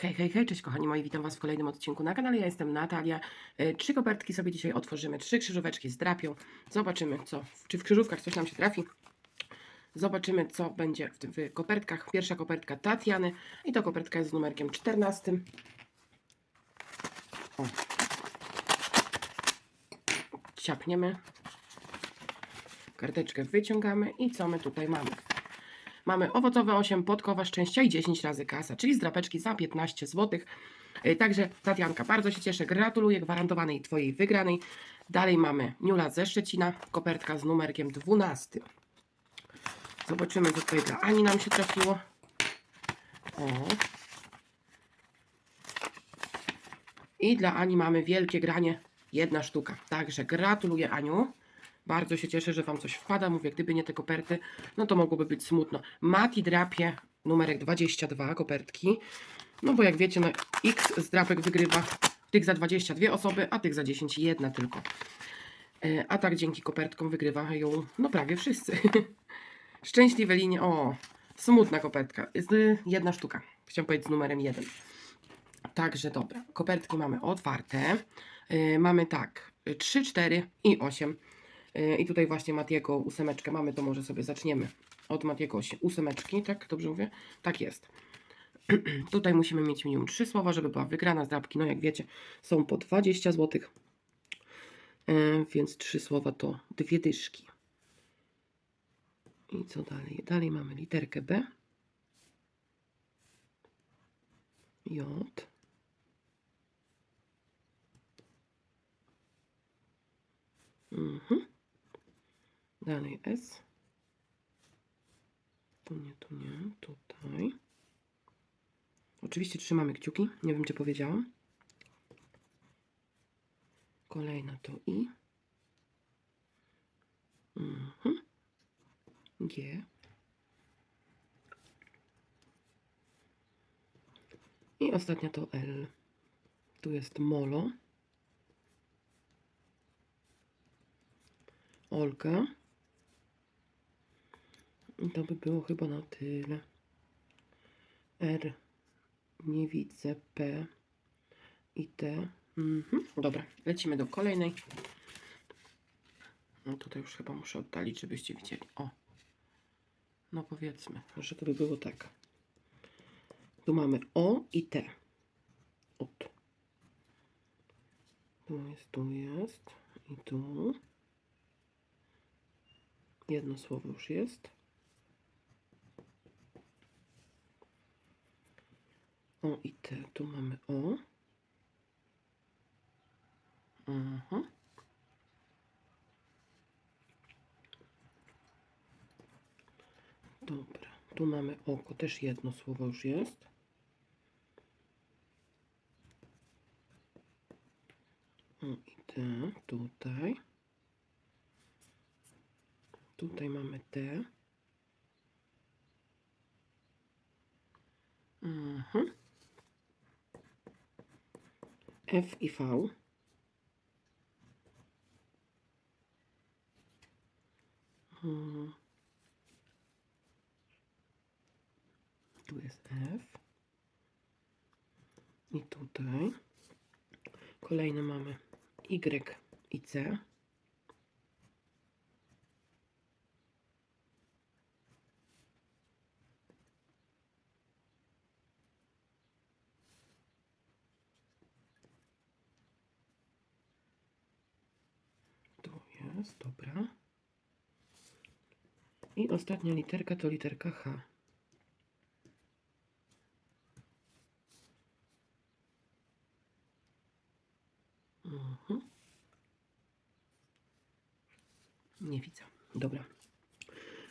Hej, hej, hej, cześć kochani moi, witam Was w kolejnym odcinku na kanale, ja jestem Natalia. E, Trzy kopertki sobie dzisiaj otworzymy, trzy krzyżóweczki z drapią. Zobaczymy co, czy w krzyżówkach coś nam się trafi. Zobaczymy co będzie w, tym- w kopertkach. Pierwsza kopertka Tatiany i to kopertka jest z numerkiem 14. O. Ciapniemy. Karteczkę wyciągamy i co my tutaj mamy? Mamy owocowe 8, podkowa szczęścia i 10 razy kasa, czyli z drapeczki za 15 zł. Yy, Także Tatianka, bardzo się cieszę, gratuluję gwarantowanej Twojej wygranej. Dalej mamy Niula ze Szczecina, kopertka z numerkiem 12. Zobaczymy, co tutaj dla Ani nam się trafiło. O. I dla Ani mamy wielkie granie, jedna sztuka. Także gratuluję Aniu. Bardzo się cieszę, że Wam coś wpada. Mówię, gdyby nie te koperty, no to mogłoby być smutno. Mati drapie numerek 22 kopertki. No bo jak wiecie, no X z drapek wygrywa tych za 22 osoby, a tych za 10 jedna tylko. E, A tak dzięki kopertkom wygrywają no prawie wszyscy. Szczęśliwe linie. O, smutna kopertka. Jedna sztuka. Chciałam powiedzieć z numerem 1. Także dobra. Kopertki mamy otwarte. Y, Mamy tak 3, 4 i 8. Yy, I tutaj właśnie Matiego ósemeczkę mamy, to może sobie zaczniemy od Matiego ósemeczki, tak? Dobrze mówię? Tak jest. tutaj musimy mieć minimum trzy słowa, żeby była wygrana z drapki. No jak wiecie, są po 20 zł. Yy, więc trzy słowa to dwie dyszki. I co dalej? Dalej mamy literkę B. J. Mhm. Dalej S. Tu nie, tu nie, tutaj. Oczywiście trzymamy kciuki, nie wiem czy powiedziałam. Kolejna to I. Mhm. G. I ostatnia to L. Tu jest Molo. Olga. I to by było chyba na tyle. R. Nie widzę. P. I T. Mhm. Dobra, lecimy do kolejnej. No tutaj już chyba muszę oddalić, żebyście widzieli. O. No powiedzmy, że to by było tak. Tu mamy O i T. Ot. Tu jest, tu jest. I tu. Jedno słowo już jest. O i T. Tu mamy O. Mhm. Dobra. Tu mamy oko. Też jedno słowo już jest. O i T. Tutaj. Tutaj mamy T. Mhm. F i V. Mhm. Tu jest F. I tutaj. Kolejne mamy Y i C. Tu jest, dobra. I ostatnia literka to literka H. Mhm. Nie widzę. Dobra.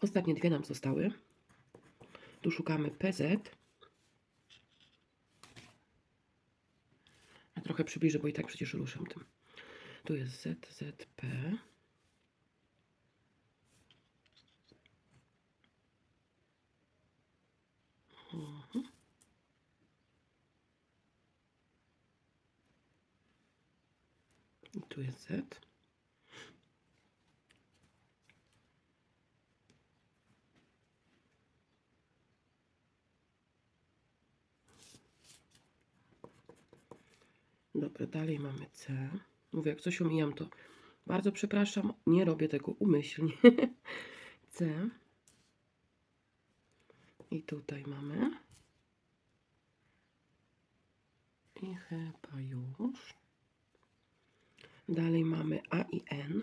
Ostatnie dwie nam zostały. Tu szukamy PZ. Ja trochę przybliżę, bo i tak przecież ruszam tym. Tu jest ZZP. Mhm. I tu jest Z. Dobra, dalej mamy C. Mówię, jak coś omijam, to bardzo przepraszam. Nie robię tego umyślnie. C. I tutaj mamy. I chyba już. Dalej mamy A i N.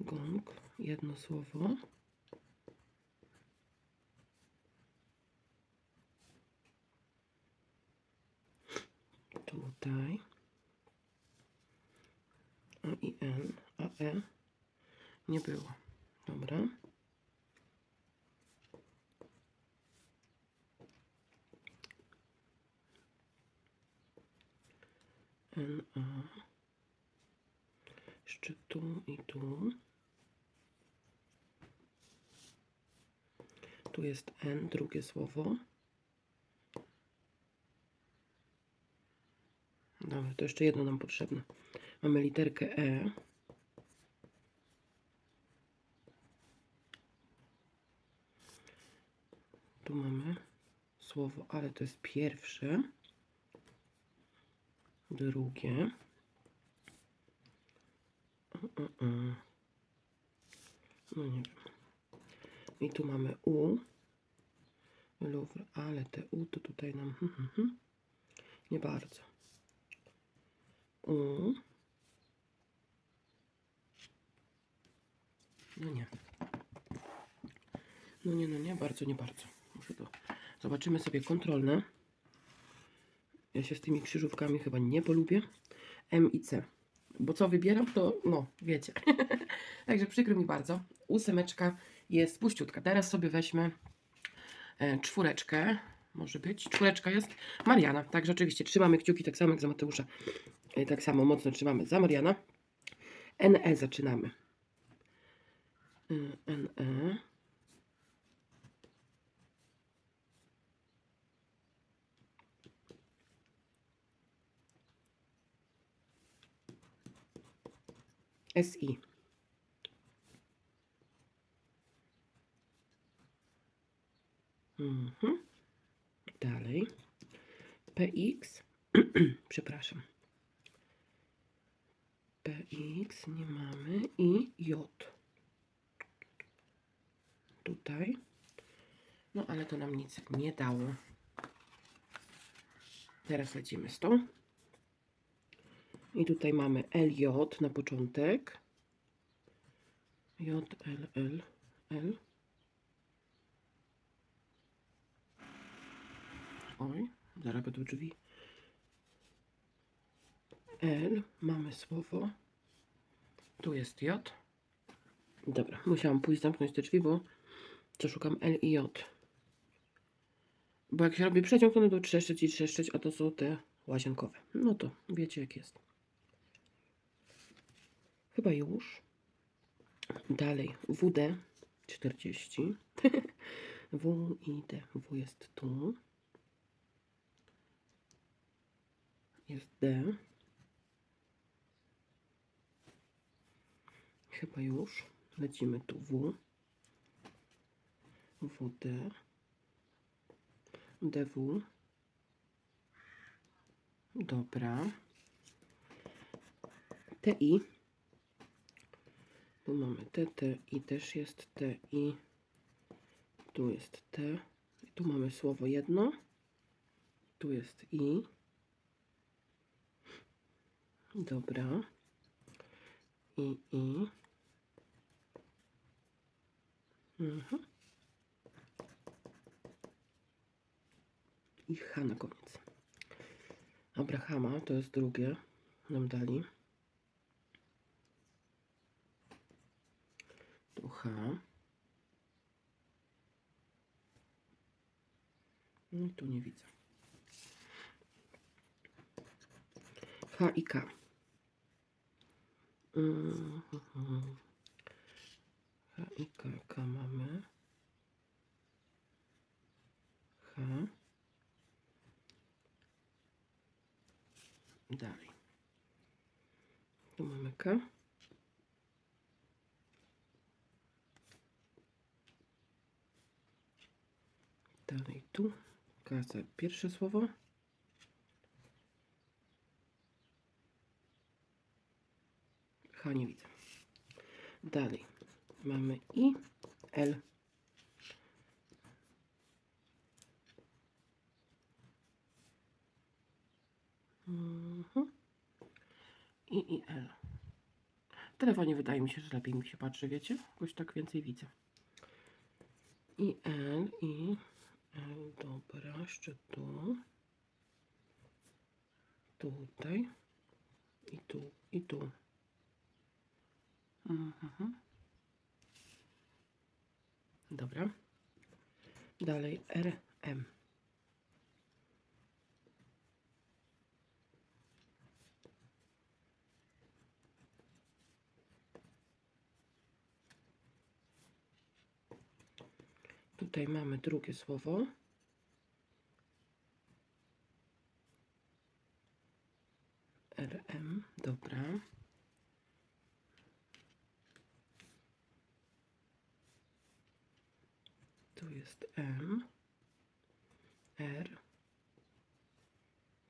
Gong, jedno słowo. Tutaj. A i N, a E nie było. Dobra. N, A. Jeszcze tu i tu. Tu jest N, drugie słowo. Dobra, to jeszcze jedno nam potrzebne. Mamy literkę E. Tu mamy słowo, ale to jest pierwsze. Drugie. No nie wiem. I tu mamy U. Louvre, ale te U to tutaj nam hmm, hmm, hmm, nie bardzo. U. No nie. No nie, no nie, bardzo, nie bardzo. Zobaczymy sobie kontrolne. Ja się z tymi krzyżówkami chyba nie polubię. M i C. Bo co wybieram, to no, wiecie. Także przykro mi bardzo. Ósemeczka jest puściutka. Teraz sobie weźmy e, czwóreczkę. Może być. Czwóreczka jest Mariana. Także oczywiście trzymamy kciuki tak samo jak za Mateusza. E, tak samo mocno trzymamy za Mariana. NE zaczynamy. NE. SI. Mhm. Dalej. PX. Przepraszam. PX nie mamy i J. Tutaj. No ale to nam nic nie dało. Teraz lecimy z tą. I tutaj mamy LJ na początek. J, L, L, L. Oj, zaraz będą drzwi. L, mamy słowo. Tu jest J. Dobra, musiałam pójść zamknąć te drzwi, bo co szukam L i J. Bo jak się robi przeciąg, to będą trzeszczeć i trzeszczeć, a to są te łazienkowe. No to wiecie jak jest. Chyba już. Dalej, WD 40. W i D. W jest tu. Jest D. Chyba już. Lecimy tu W. WD. DW. Dobra. TI. Tu mamy TT i też jest T i tu jest T. I tu mamy słowo jedno. Tu jest I. Dobra. I, I. Mhm. I H na koniec. Abrahama to jest drugie. Nam dali. H. No tu nie widzę. H i K. Mhm. H i K, K mamy. H. Dalej. Tu mamy K. Dalej tu. Kasa. Pierwsze słowo. H nie widzę. Dalej mamy I, L. Mhm. I, I, L. W telefonie wydaje mi się, że lepiej mi się patrzy, wiecie? Jakoś tak więcej widzę. I L, I dobra, jeszcze tu. Tutaj. I tu, i tu. Mhm. Dobra. Dalej R, Tutaj mamy drugie słowo. RM, dobra. Tu jest M, R,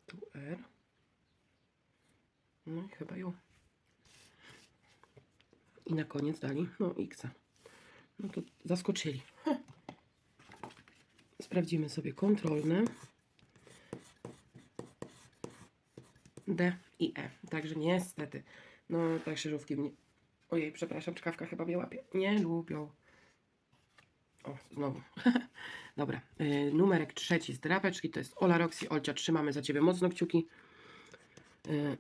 tu R. No i chyba ją. I na koniec dali, no X. No to zaskoczyli. Sprawdzimy sobie kontrolne. D i E. Także niestety, no tak krzyżówki mnie... Ojej, przepraszam, czkawka chyba mnie łapie. Nie lubią. O, znowu. Dobra, y, numerek trzeci z drapeczki to jest Ola Roxy. Olcia, trzymamy za Ciebie mocno kciuki. Y,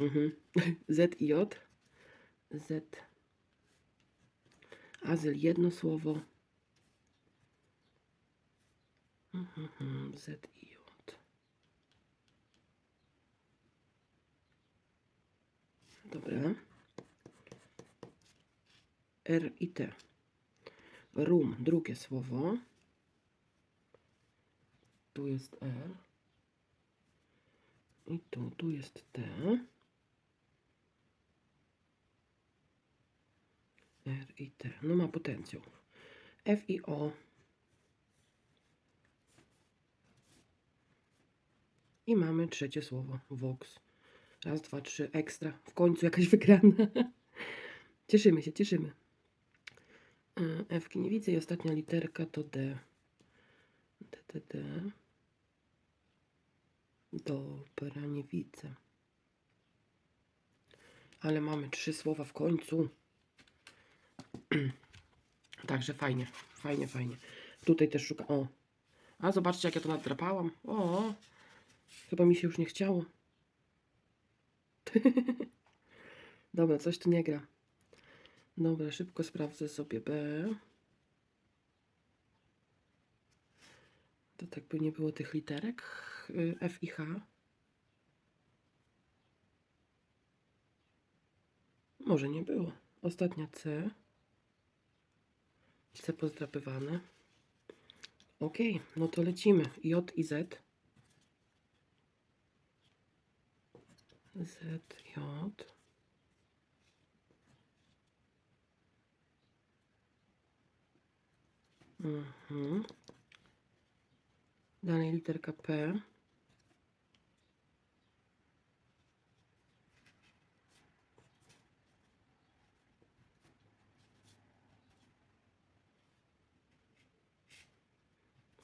mhm. Z i J. Z. Azyl jedno słowo. Z i J. Dobra. R i T. Rum, drugie słowo. Tu jest R. I tu, tu jest T. R i T. No ma potencjał. F i O. I mamy trzecie słowo. Vox. Raz, dwa, trzy. Ekstra. W końcu jakaś wygrana. cieszymy się, cieszymy. Y, F nie widzę i ostatnia literka to D. D, D, D. Dobra, nie widzę. Ale mamy trzy słowa w końcu. Także fajnie, fajnie, fajnie. Tutaj też szukam. O. A zobaczcie, jak ja to nadrapałam. O. Chyba mi się już nie chciało. Dobra, coś tu nie gra. Dobra, szybko sprawdzę sobie B. To tak by nie było tych literek. y, F i H. Może nie było. Ostatnia C. C pozdrapywane. Ok, no to lecimy. J i Z. Z, J. Mhm. Dalej literka P.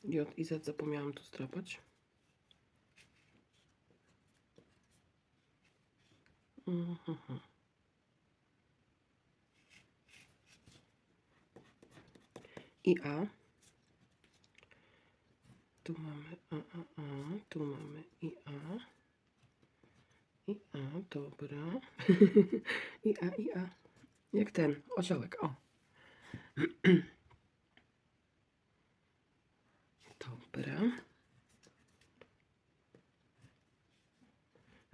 J i Z zapomniałam tu strapać. I A. Tu mamy A, A, A. Tu mamy I A. I A, dobra. I A, I A. Jak ten osiołek, o. Dobra.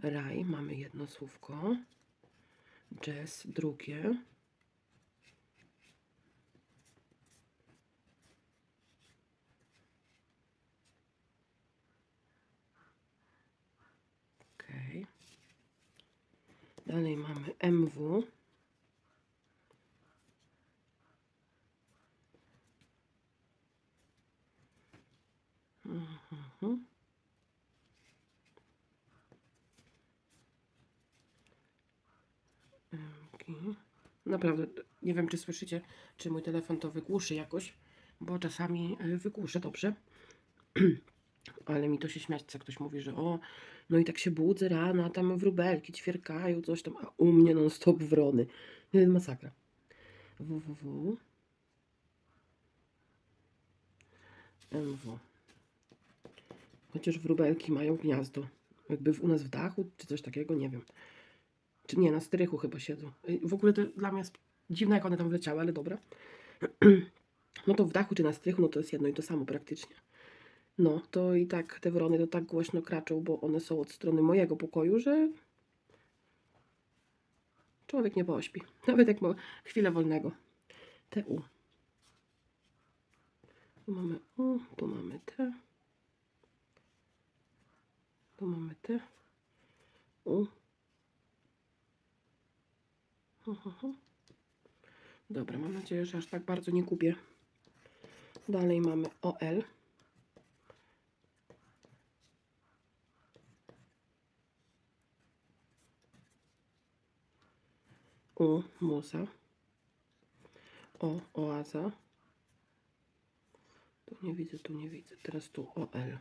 Raj, mamy jedno słówko. Jazz, drugie. Okej. Dalej mamy MW. Mhm. Emki. Naprawdę, nie wiem czy słyszycie, czy mój telefon to wygłuszy jakoś, bo czasami y, wygłuszę dobrze. Ale mi to się śmiać, co ktoś mówi, że o, no i tak się budzę rano, a tam wróbelki ćwierkają, coś tam, a u mnie non stop wrony. Masakra. www. MW. Chociaż wróbelki mają gniazdo. Jakby u nas w dachu, czy coś takiego, nie wiem. Czy nie, na strychu chyba siedzą. Y, W ogóle to dla mnie jest dziwne, jak one tam wleciały, ale dobra. No to w dachu czy na strychu, no to jest jedno i to samo praktycznie. No, to i tak te wrony to tak głośno kraczą, bo one są od strony mojego pokoju, że człowiek nie pośpi. Nawet jak ma chwilę wolnego. TU. Tu mamy U, tu mamy T. Tu mamy T. U. Hu. Dobra, mam nadzieję, że aż tak bardzo nie gubię. Dalej mamy OL. U, muza. O, oaza. Tu nie widzę, tu nie widzę. Teraz tu OL.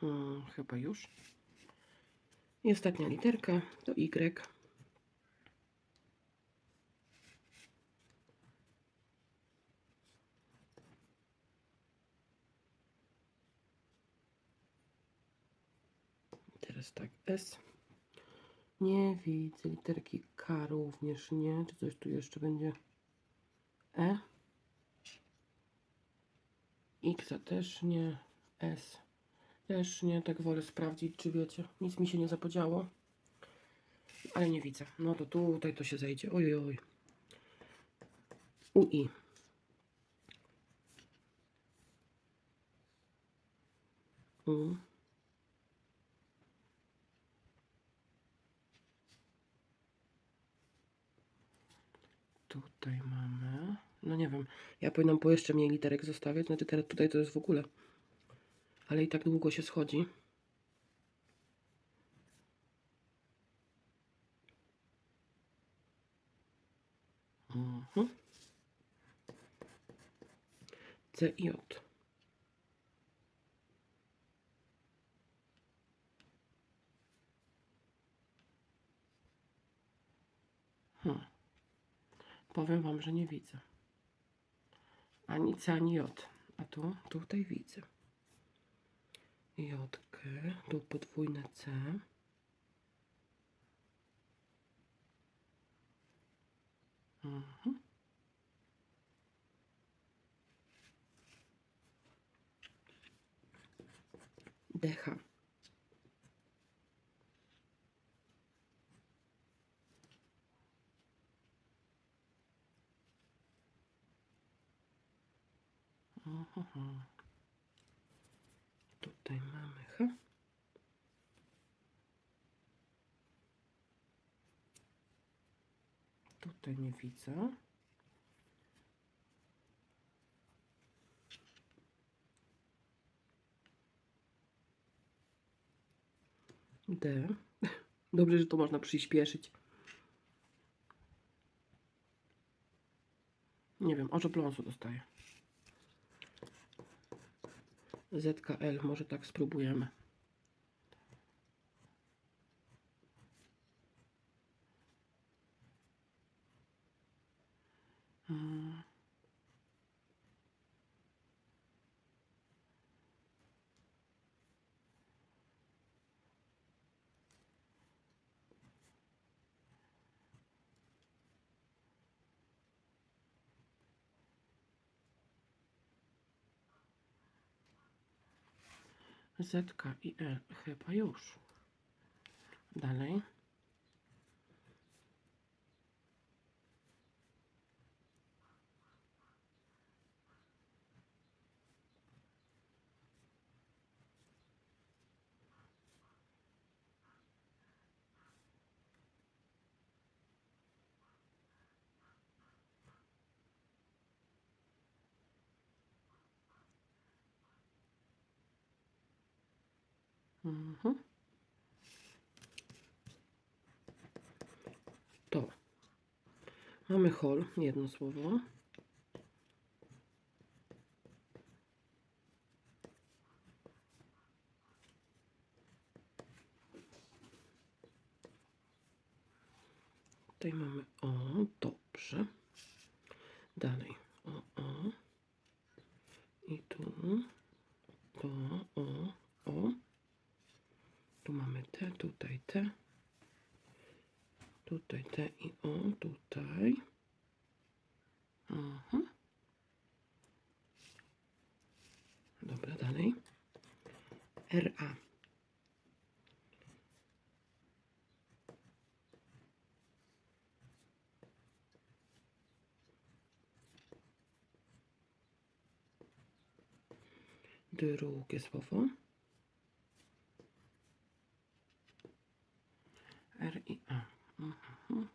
Hmm, chyba już. I ostatnia literka to Y. Teraz tak, S. Nie widzę literki K również nie. Czy coś tu jeszcze będzie? E. X też nie. S. Też nie. Tak wolę sprawdzić, czy wiecie. Nic mi się nie zapodziało. Ale nie widzę. No to tutaj to się zejdzie. Oj, oj. UI. U. Tutaj mamy. No nie wiem. Ja powinnam po jeszcze mniej literek zostawiać. Znaczy teraz tutaj to jest w ogóle. Ale i tak długo się schodzi. Mhm. C i J. Hmm. Powiem Wam, że nie widzę. Ani C, ani J. A tu, tutaj widzę. Jotkę, tu podwójne C. Mhm. DH. Mhm. Tutaj mamy H. Tutaj nie widzę. D. Dobrze, że to można przyspieszyć. Nie wiem, oczopląsu dostaję. ZKL, może tak spróbujemy. Mm. Z, i L. Chyba już. Dalej. Mhm. To. Mamy hol, jedno słowo. Tutaj mamy o, dobrze. Dalej. O, o. I tu. To, o, o. Tu mamy te, tutaj te. Tutaj te i o, tutaj. Aha. Dobra, dalej. RA. Drugie słowo. R i A. Mhm.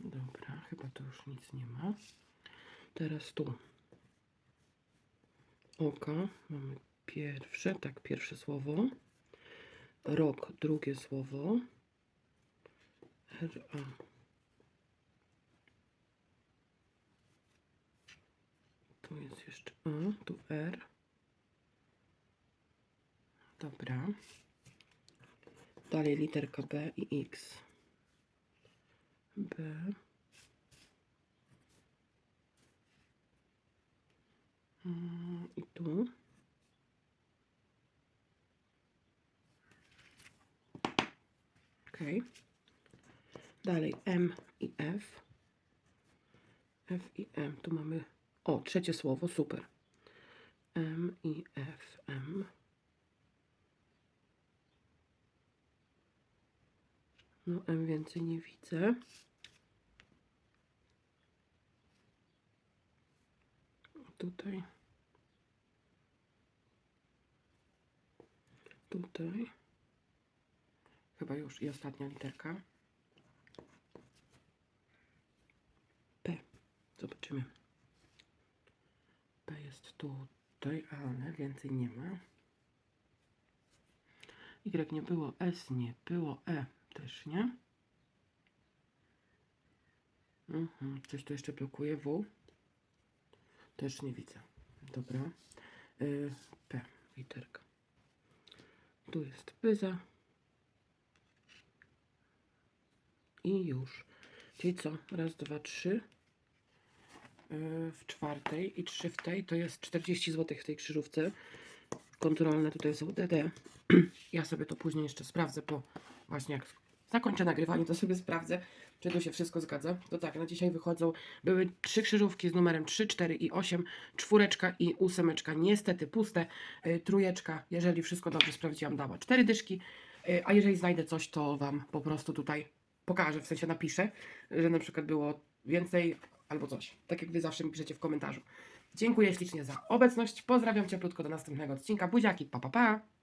Dobra, chyba to już nic nie ma. Teraz tu. Oka. Mamy pierwsze, tak, pierwsze słowo. Rok, drugie słowo. R, A. Tu jest jeszcze A, tu R. Dobra. Dalej literka B i X. B. Mm, I tu. Ok. Dalej M i F. F i M. Tu mamy. O, trzecie słowo, super. M i F. M. No, M więcej nie widzę. Tutaj. Tutaj. Chyba już i ostatnia literka. P. Zobaczymy. P jest tutaj, ale więcej nie ma. Y nie było, S nie było, E też nie. Mhm, coś tu jeszcze blokuje, W. Też nie widzę. Dobra. Y, P, literka. Tu jest pyza. I już. Czyli co? Raz, dwa, trzy. Y, w czwartej i trzy w tej. To jest 40 zł w tej krzyżówce. Kontrolne tutaj są DD. Ja sobie to później jeszcze sprawdzę, po właśnie jak zakończę nagrywanie, to sobie sprawdzę, czy tu się wszystko zgadza. To tak, na dzisiaj wychodzą, były trzy krzyżówki z numerem 3, 4 i 8, czwóreczka i ósemeczka niestety puste, y, trójeczka, jeżeli wszystko dobrze sprawdziłam, dała cztery dyszki, y, a jeżeli znajdę coś, to Wam po prostu tutaj pokażę, w sensie napiszę, że na przykład było więcej albo coś, tak jak Wy zawsze mi piszecie w komentarzu. Dziękuję ślicznie za obecność, pozdrawiam cieplutko do następnego odcinka, buziaki, pa pa pa!